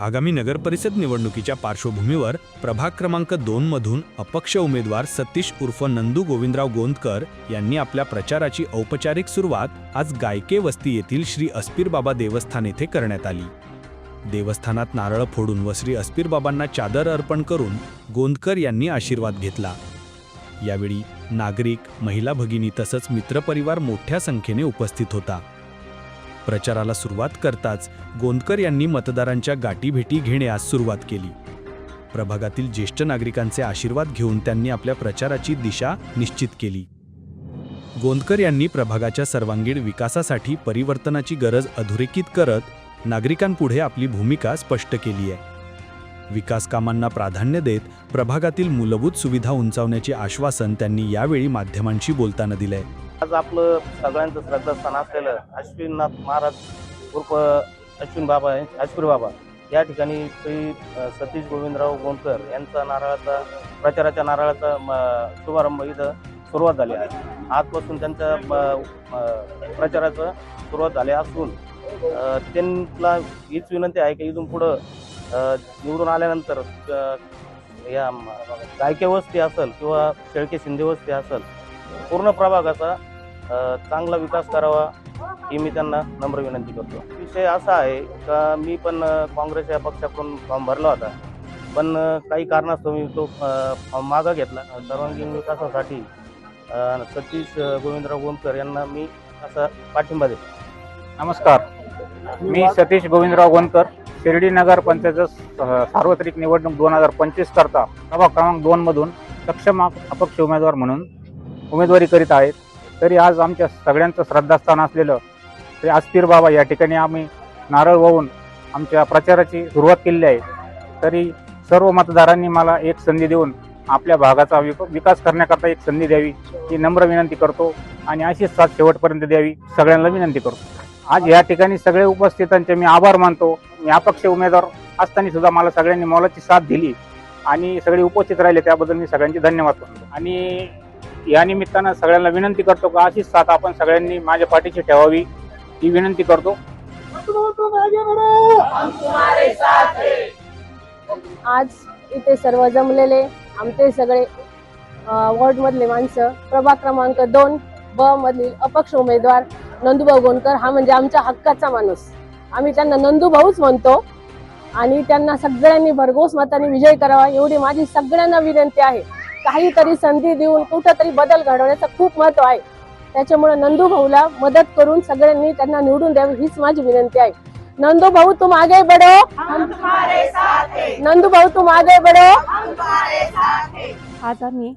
आगामी नगरपरिषद निवडणुकीच्या पार्श्वभूमीवर प्रभाग क्रमांक दोन मधून अपक्ष उमेदवार सतीश उर्फ नंदू गोविंदराव गोंदकर यांनी आपल्या प्रचाराची औपचारिक सुरुवात आज गायके वस्ती येथील श्री अस्पीरबाबा देवस्थान येथे करण्यात आली. देवस्थानात नारळ फोडून व श्री अस्पीरबाबांना चादर अर्पण करून गोंदकर यांनी आशीर्वाद घेतला. यावेळी नागरिक महिला भगिनी तसंच मित्रपरिवार मोठ्या संख्येने उपस्थित होता. प्रचाराला सुरुवात करताच गोंदकर यांनी मतदारांच्या गाठीभेटी घेण्यास सुरुवात केली. प्रभागातील ज्येष्ठ नागरिकांचे आशीर्वाद घेऊन त्यांनी आपल्या प्रचाराची दिशा निश्चित केली. गोंदकर यांनी प्रभागाच्या सर्वांगीण विकासासाठी परिवर्तनाची गरज अधोरेखित करत नागरिकांपुढे आपली भूमिका स्पष्ट केली आहे. विकास कामांना प्राधान्य देत प्रभागातील मूलभूत सुविधा उंचावण्याचे आश्वासन त्यांनी यावेळी माध्यमांशी बोलताना दिलंय. आज आपलं सगळ्यांचं श्रद्धास्थान असलेलं अश्विननाथ महाराज उर्फ अश्विन बाबा अश्विन बाबा. या ठिकाणी श्री सतीश गोविंदराव गोंडकर यांचा नारळाचा प्रचाराच्या नारळाचा म, शुभारंभ इथं सुरुवात झाली आहे. आजपासून त्यांच्या म, प्रचाराचं सुरुवात झाली असून त्यांना हीच विनंती आहे की इथून पुढं निवडून आल्यानंतर या गायके वस्ती असेल किंवा शेळके शिंदे वस्ती असेल पूर्ण प्रभागाचा चांगला विकास करावा ही मी त्यांना नम्र विनंती करतो. विषय असा आहे का मी पण काँग्रेस या पक्षाकडून फॉर्म भरला होता. पण काही कारणास्तव मी तो फॉर्म मागा घेतला. सर्वांगीण विकासासाठी सतीश गोविंदराव गोंदकर यांना मी असा पाठिंबा देतो. नमस्कार. मी सतीश गोविंदराव गोंदकर शिर्डी नगर पंचायत सार्वत्रिक निवडणूक दोन हजार पंचवीस करता प्रभाग क्रमांक दोन मधून सक्षम अपक्ष उमेदवार म्हणून उमेदवारी करीत आहेत. तरी आज आमच्या सगळ्यांचं श्रद्धास्थान असलेलं श्री अस्थिर बाबा या ठिकाणी आम्ही नारळ वाहून आमच्या प्रचाराची सुरुवात केलेली आहे. तरी सर्व मतदारांनी मला एक संधी देऊन आपल्या भागाचा विक- विकास करण्याकरता एक संधी द्यावी ही नम्र विनंती करतो आणि अशीच साथ शेवटपर्यंत द्यावी सगळ्यांना विनंती करतो. आज या ठिकाणी सगळे उपस्थितांचे मी आभार मानतो. मी अपक्ष उमेदवार असताना सुद्धा मला सगळ्यांनी मोलाची साथ दिली आणि सगळे उपस्थित राहिले त्याबद्दल मी सगळ्यांचे धन्यवाद करतो. आणि या निमित्तानं सगळ्यांना विनंती करतो का अशीच साथ आपण सगळ्यांनी माझ्या पाठीशी ठेवावी ही विनंती करतो. आज इथे सर्व जमलेले आमचे सगळे वॉर्ड मधले माणसं प्रभाग क्रमांक दोन ब मधील अपक्ष उमेदवार नंदूभाऊ गोंडकर हा म्हणजे आमच्या हक्काचा माणूस. आम्ही त्यांना नंदूभाऊच म्हणतो आणि त्यांना सगळ्यांनी भरघोस मताने विजय करावा एवढी माझी सगळ्यांना विनंती आहे. काहीतरी संधी देऊन कुठंतरी बदल घडवण्याचं खूप महत्त्व आहे. त्याच्यामुळे नंदू भाऊला मदत करून सगळ्यांनी त्यांना निवडून द्यावी हीच माझी विनंती आहे. नंदू भाऊ तुम आगे बढो. नंदू भाऊ तुम आगे बढो. आज आम्ही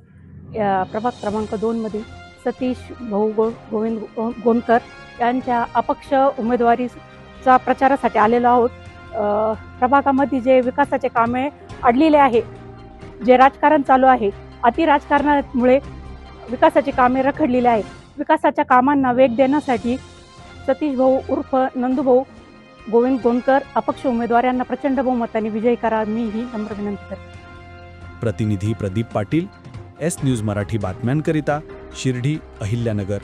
प्रभाग क्रमांक दोनमधील सतीश भाऊ गो गोविंद गोमकर गोंदकर यांच्या अपक्ष उमेदवारीचा प्रचारासाठी आलेलो आहोत. प्रभागामध्ये जे विकासाचे कामे अडलेले आहे जे राजकारण चालू आहे अतिराजकारणामुळे विकासाची कामे रखडलेली आहेत. विकासाच्या कामांना वेग देण्यासाठी सतीश भाऊ उर्फ नंदूभाऊ गोविंद गोंदकर अपक्ष उमेदवार यांना प्रचंड बहुमताने विजयी करा. मी ही नम्र विनंती करते. प्रतिनिधी प्रदीप पाटील एस न्यूज मराठी बातम्यांकरिता शिर्डी अहिल्यानगर.